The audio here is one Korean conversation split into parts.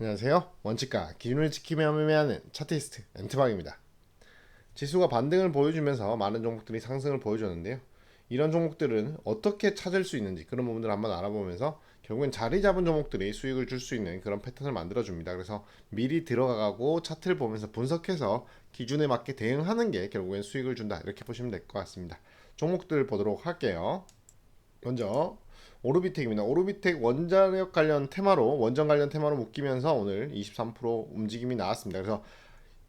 안녕하세요. 원칙과 기준을 지키며 매매하는 차트이스트 엔트박입니다. 지수가 반등을 보여주면서 많은 종목들이 상승을 보여줬는데요. 이런 종목들은 어떻게 찾을 수 있는지 그런 부분들을 한번 알아보면서 결국엔 자리 잡은 종목들이 수익을 줄 수 있는 그런 패턴을 만들어 줍니다. 그래서 미리 들어가고 차트를 보면서 분석해서 기준에 맞게 대응하는 게 결국엔 수익을 준다. 이렇게 보시면 될 것 같습니다. 종목들 보도록 할게요. 먼저 오르비텍입니다. 오르비텍 원자력 관련 테마로 원전 관련 테마로 묶이면서 오늘 23% 움직임이 나왔습니다. 그래서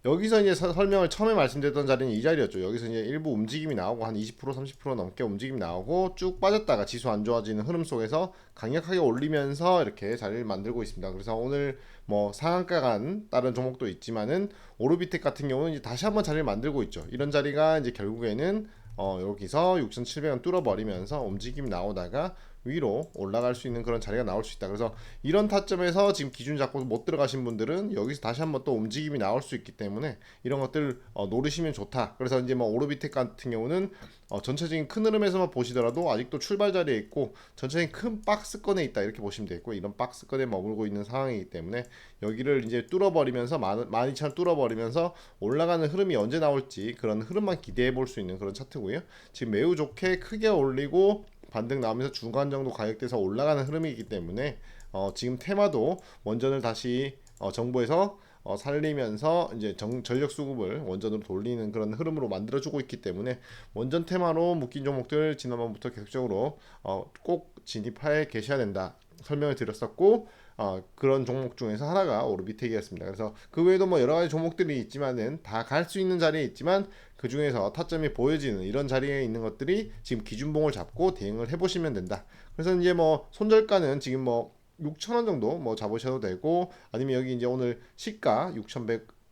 여기서 이제 서- 설명을 처음에 말씀드렸던 자리는 이 자리였죠. 여기서 이제 일부 움직임이 나오고 한 20% 30% 넘게 움직임이 나오고 쭉 빠졌다가 지수 안 좋아지는 흐름 속에서 강력하게 올리면서 이렇게 자리를 만들고 있습니다. 그래서 오늘 뭐 상한가 간 다른 종목도 있지만은 오르비텍 같은 경우는 이제 다시 한번 자리를 만들고 있죠. 이런 자리가 이제 결국에는 어 여기서 6,700원 뚫어버리면서 움직임이 나오다가 위로 올라갈 수 있는 그런 자리가 나올 수 있다. 그래서 이런 타점에서 지금 기준 잡고 못 들어가신 분들은 여기서 다시 한번 또 움직임이 나올 수 있기 때문에 이런 것들 어, 노리시면 좋다. 그래서 이제 뭐 오르비텍 같은 경우는 어, 전체적인 큰 흐름에서만 보시더라도 아직도 출발 자리에 있고 전체적인 큰 박스권에 있다 이렇게 보시면 되겠고 이런 박스권에 머물고 있는 상황이기 때문에 여기를 이제 뚫어버리면서 12,000 뚫어버리면서 올라가는 흐름이 언제 나올지 그런 흐름만 기대해 볼 수 있는 그런 차트고요. 지금 매우 좋게 크게 올리고 반등 나오면서 중간 정도 가격대에서 올라가는 흐름이기 때문에 어, 지금 테마도 원전을 다시 어, 정부에서 어, 살리면서 이제 정, 전력 수급을 원전으로 돌리는 그런 흐름으로 만들어주고 있기 때문에 원전 테마로 묶인 종목들 지난번부터 계속적으로 어, 꼭 진입해 계셔야 된다 설명을 드렸었고 어, 그런 종목 중에서 하나가 오르비텍이었습니다. 그래서 그 외에도 뭐 여러 가지 종목들이 있지만은 다 갈 수 있는 자리에 있지만 그 중에서 타점이 보여지는 이런 자리에 있는 것들이 지금 기준봉을 잡고 대응을 해보시면 된다. 그래서 이제 뭐 손절가는 지금 뭐 6,000원 정도 뭐 잡으셔도 되고 아니면 여기 이제 오늘 시가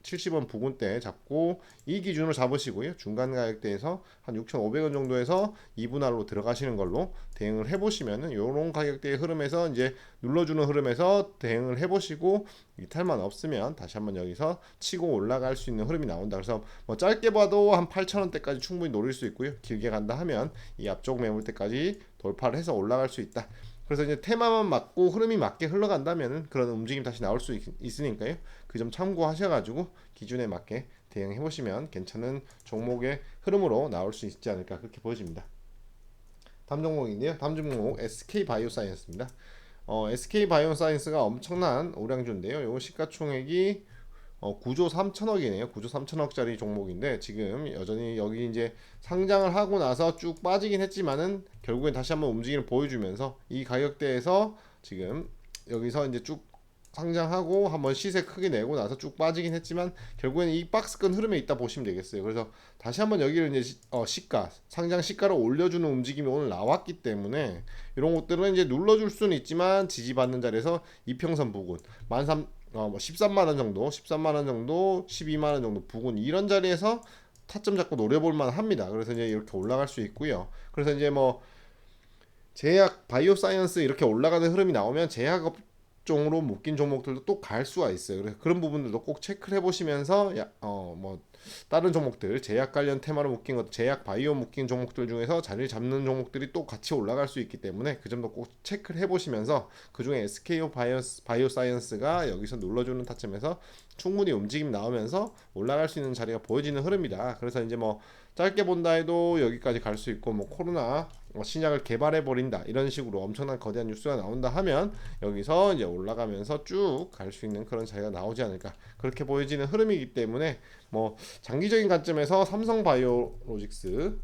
6,170원 부근대 잡고 이 기준으로 잡으시고요. 중간 가격대에서 한 6,500원 정도에서 2분할로 들어가시는 걸로 대응을 해보시면은 요런 가격대의 흐름에서 이제 눌러주는 흐름에서 대응을 해보시고 이탈만 없으면 다시 한번 여기서 치고 올라갈 수 있는 흐름이 나온다. 그래서 뭐 짧게 봐도 한 8,000원대까지 충분히 노릴 수 있고요. 길게 간다 하면 이 앞쪽 매물대까지 돌파를 해서 올라갈 수 있다. 그래서 이제 테마만 맞고 흐름이 맞게 흘러간다면은 그런 움직임 다시 나올 수 있, 있으니까요. 그 점 참고하셔가지고 기준에 맞게 대응해 보시면 괜찮은 종목의 흐름으로 나올 수 있지 않을까 그렇게 보여집니다. 다음 종목인데요. 다음 종목 SK 바이오사이언스입니다. 어, SK 바이오사이언스가 엄청난 오량주인데요. 요 시가총액이 어, 9조 3천억이네요. 9조 3천억짜리 종목인데 지금 여전히 여기 이제 상장을 하고 나서 쭉 빠지긴 했지만은 결국엔 다시 한번 움직임을 보여주면서 이 가격대에서 지금 여기서 이제 쭉 상장하고 한번 시세 크게 내고 나서 쭉 빠지긴 했지만 결국에는 이 박스권 흐름에 있다 보시면 되겠어요. 그래서 다시 한번 여기를 이제 시, 어, 시가 상장 시가를 올려주는 움직임이 오늘 나왔기 때문에 이런 것들은 이제 눌러줄 수는 있지만 지지받는 자리에서 이평선 부근 13 어, 뭐 13만 원 정도, 13만 원 정도, 12만 원 정도 부근 이런 자리에서 타점 잡고 노려볼 만 합니다. 그래서 이제 이렇게 올라갈 수 있고요. 그래서 이제 뭐 제약 바이오 사이언스 이렇게 올라가는 흐름이 나오면 제약 업 종으로 묶인 종목들도 또 갈 수가 있어요. 그래서 그런 부분들도 꼭 체크를 해보시면서 어 뭐 다른 종목들 제약 관련 테마로 묶인 것, 제약 바이오 묶인 종목들 중에서 자리를 잡는 종목들이 또 같이 올라갈 수 있기 때문에 그 점도 꼭 체크를 해보시면서 그 중에 SKO 바이오, 바이오 사이언스가 여기서 눌러주는 타점에서 충분히 움직임 나오면서 올라갈 수 있는 자리가 보여지는 흐름이다. 그래서 이제 뭐 짧게 본다 해도 여기까지 갈 수 있고 뭐 코로나 어, 신약을 개발해 버린다 이런 식으로 엄청난 거대한 뉴스가 나온다 하면 여기서 이제 올라가면서 쭉 갈 수 있는 그런 자리가 나오지 않을까 그렇게 보여지는 흐름이기 때문에 뭐 장기적인 관점에서 삼성 바이오로직스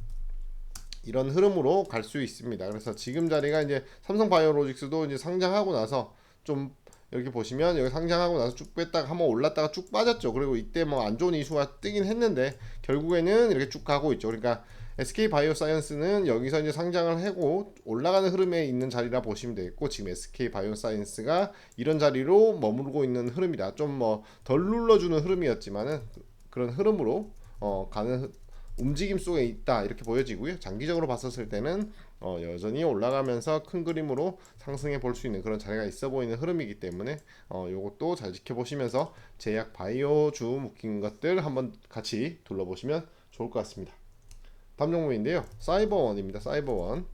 이런 흐름으로 갈 수 있습니다. 그래서 지금 자리가 이제 삼성 바이오로직스도 이제 상장하고 나서 좀 이렇게 보시면 여기 상장하고 나서 쭉 뺐다가 한번 올랐다가 쭉 빠졌죠. 그리고 이때 뭐 안 좋은 이슈가 뜨긴 했는데 결국에는 이렇게 쭉 가고 있죠. 그러니까 SK 바이오사이언스는 여기서 이제 상장을 하고 올라가는 흐름에 있는 자리라 보시면 되겠고 지금 SK 바이오사이언스가 이런 자리로 머무르고 있는 흐름이다. 좀 뭐 덜 눌러주는 흐름이었지만은 그런 흐름으로 어 가는 흐- 움직임 속에 있다 이렇게 보여지고요. 장기적으로 봤었을 때는 어, 여전히 올라가면서 큰 그림으로 상승해 볼 수 있는 그런 자리가 있어 보이는 흐름이기 때문에 어, 요것도 잘 지켜보시면서 제약 바이오 주 묶인 것들 한번 같이 둘러보시면 좋을 것 같습니다. 다음 종목인데요. 사이버원입니다. 사이버원.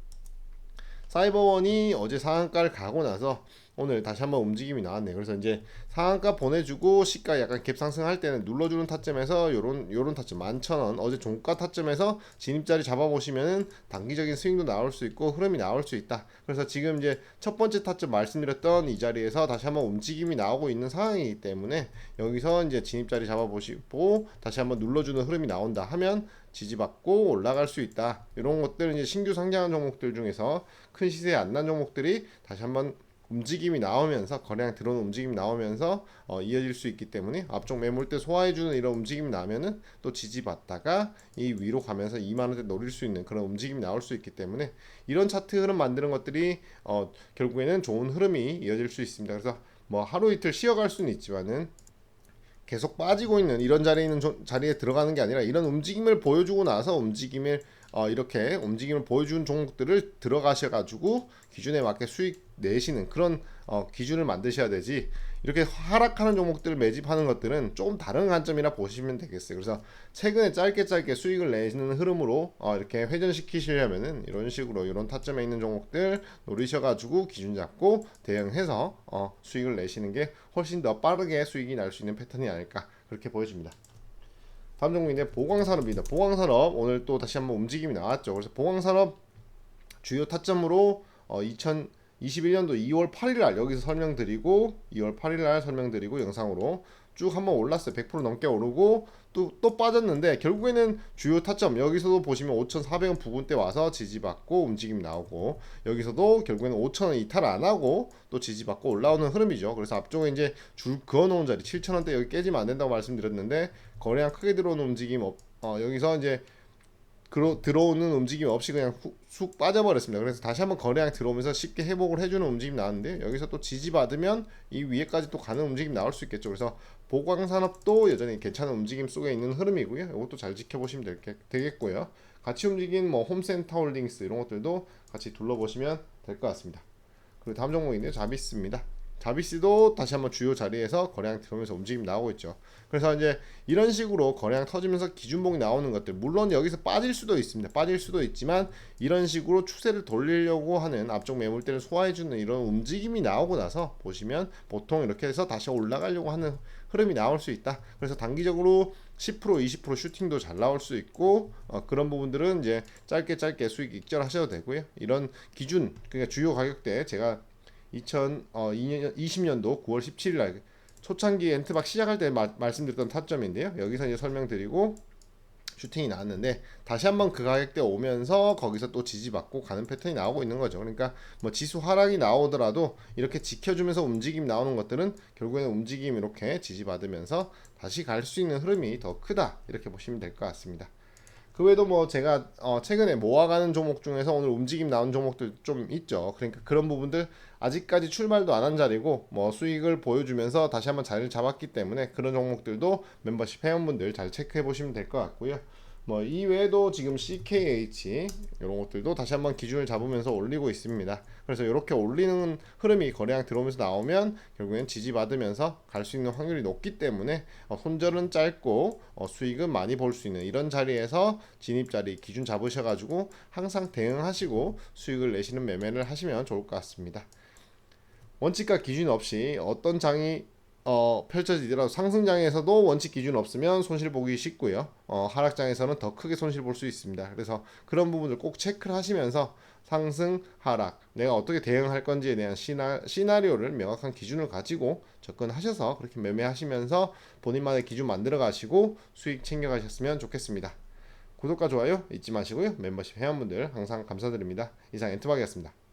사이버원이 어제 상한가를 가고 나서 오늘 다시 한번 움직임이 나왔네요. 그래서 이제 상한가 보내주고 시가 약간 갭 상승할 때는 눌러주는 타점에서 요런 요런 타점 11,000원 어제 종가 타점에서 진입자리 잡아보시면은 단기적인 스윙도 나올 수 있고 흐름이 나올 수 있다. 그래서 지금 이제 첫 번째 타점 말씀드렸던 이 자리에서 다시 한번 움직임이 나오고 있는 상황이기 때문에 여기서 이제 진입자리 잡아보시고 다시 한번 눌러주는 흐름이 나온다 하면 지지받고 올라갈 수 있다. 이런 것들은 이제 신규 상장한 종목들 중에서 큰 시세 안난 종목들이 다시 한번 움직임이 나오면서 거래량 들어오는 움직임이 나오면서 어, 이어질 수 있기 때문에 앞쪽 매물대 소화해주는 이런 움직임이 나면은 또 지지받다가 이 위로 가면서 2만 원대 노릴 수 있는 그런 움직임이 나올 수 있기 때문에 이런 차트 흐름 만드는 것들이 어, 결국에는 좋은 흐름이 이어질 수 있습니다. 그래서 뭐 하루 이틀 쉬어갈 수는 있지만은 계속 빠지고 있는 이런 자리에 있는 조- 자리에 들어가는 게 아니라 이런 움직임을 보여주고 나서 움직임을 어, 이렇게 움직임을 보여주는 종목들을 들어가셔가지고 기준에 맞게 수익 내시는 그런 어, 기준을 만드셔야 되지 이렇게 하락하는 종목들을 매집하는 것들은 조금 다른 관점이라 보시면 되겠어요. 그래서 최근에 짧게 짧게 수익을 내시는 흐름으로 어, 이렇게 회전시키시려면은 이런 식으로 이런 타점에 있는 종목들 노리셔가지고 기준 잡고 대응해서 어, 수익을 내시는 게 훨씬 더 빠르게 수익이 날 수 있는 패턴이 아닐까 그렇게 보여집니다. 다음 종목인데 보광산업입니다. 보광산업 오늘 또 다시 한번 움직임이 나왔죠. 그래서 보광산업 주요 타점으로 어, 2021년도 2월 8일 날 여기서 설명드리고 2월 8일 날 설명드리고 영상으로 쭉 한번 올랐어요. 100% 넘게 오르고 또 또 빠졌는데 결국에는 주요 타점 여기서도 보시면 5,400원 부근대 와서 지지받고 움직임 나오고 여기서도 결국에는 5,000원 이탈 안 하고 또 지지받고 올라오는 흐름이죠. 그래서 앞쪽에 이제 줄 그어놓은 자리 7,000원대 여기 깨지면 안 된다고 말씀드렸는데 거래량 크게 들어오는 움직임 없, 어, 여기서 이제 그로, 들어오는 움직임 없이 그냥 훅, 쑥 빠져버렸습니다. 그래서 다시 한번 거래량 들어오면서 쉽게 회복을 해주는 움직임 나왔는데 여기서 또 지지받으면 이 위에까지 또 가는 움직임 나올 수 있겠죠. 그래서 보광산업도 여전히 괜찮은 움직임 속에 있는 흐름이고요. 이것도 잘 지켜보시면 되겠고요. 같이 움직인 뭐 홈센터 홀딩스 이런 것들도 같이 둘러보시면 될 것 같습니다. 그리고 다음 종목인데요. 자비스입니다. 자비스도 다시 한번 주요 자리에서 거래량 들어오면서 움직임 나오고 있죠. 그래서 이제 이런 식으로 거래량 터지면서 기준봉이 나오는 것들 물론 여기서 빠질 수도 있습니다. 빠질 수도 있지만 이런 식으로 추세를 돌리려고 하는 앞쪽 매물대를 소화해주는 이런 움직임이 나오고 나서 보시면 보통 이렇게 해서 다시 올라가려고 하는 흐름이 나올 수 있다. 그래서 단기적으로 10% 20% 슈팅도 잘 나올 수 있고 어, 그런 부분들은 이제 짧게 짧게 수익 익절하셔도 되고요. 이런 기준 그러니까 주요 가격대 제가 2020년도 9월 17일 날 초창기 엔트박 시작할 때 마- 말씀드렸던 타점인데요. 여기서 이제 설명드리고 슈팅이 나왔는데 다시 한번 그 가격대 오면서 거기서 또 지지받고 가는 패턴이 나오고 있는 거죠. 그러니까 뭐 지수 하락이 나오더라도 이렇게 지켜주면서 움직임 나오는 것들은 결국에는 움직임 이렇게 지지받으면서 다시 갈 수 있는 흐름이 더 크다 이렇게 보시면 될 것 같습니다. 그 외에도 뭐 제가 어 최근에 모아가는 종목 중에서 오늘 움직임 나온 종목들 좀 있죠. 그러니까 그런 부분들 아직까지 출발도 안 한 자리고 뭐 수익을 보여주면서 다시 한번 자리를 잡았기 때문에 그런 종목들도 멤버십 회원분들 잘 체크해 보시면 될 것 같고요. 뭐 이외에도 지금 CKH 이런 것들도 다시 한번 기준을 잡으면서 올리고 있습니다. 그래서 이렇게 올리는 흐름이 거래량 들어오면서 나오면 결국엔 지지받으면서 갈 수 있는 확률이 높기 때문에 어, 손절은 짧고 어, 수익은 많이 볼 수 있는 이런 자리에서 진입 자리 기준 잡으셔가지고 항상 대응하시고 수익을 내시는 매매를 하시면 좋을 것 같습니다. 원칙과 기준 없이 어떤 장이 어, 펼쳐지더라도 상승장에서도 원칙 기준 없으면 손실 보기 쉽고요. 어, 하락장에서는 더 크게 손실 볼 수 있습니다. 그래서 그런 부분을 꼭 체크를 하시면서 상승, 하락, 내가 어떻게 대응할 건지에 대한 시나, 시나리오를 명확한 기준을 가지고 접근하셔서 그렇게 매매하시면서 본인만의 기준 만들어 가시고 수익 챙겨 가셨으면 좋겠습니다. 구독과 좋아요 잊지 마시고요. 멤버십 회원분들 항상 감사드립니다. 이상 엔트박이었습니다.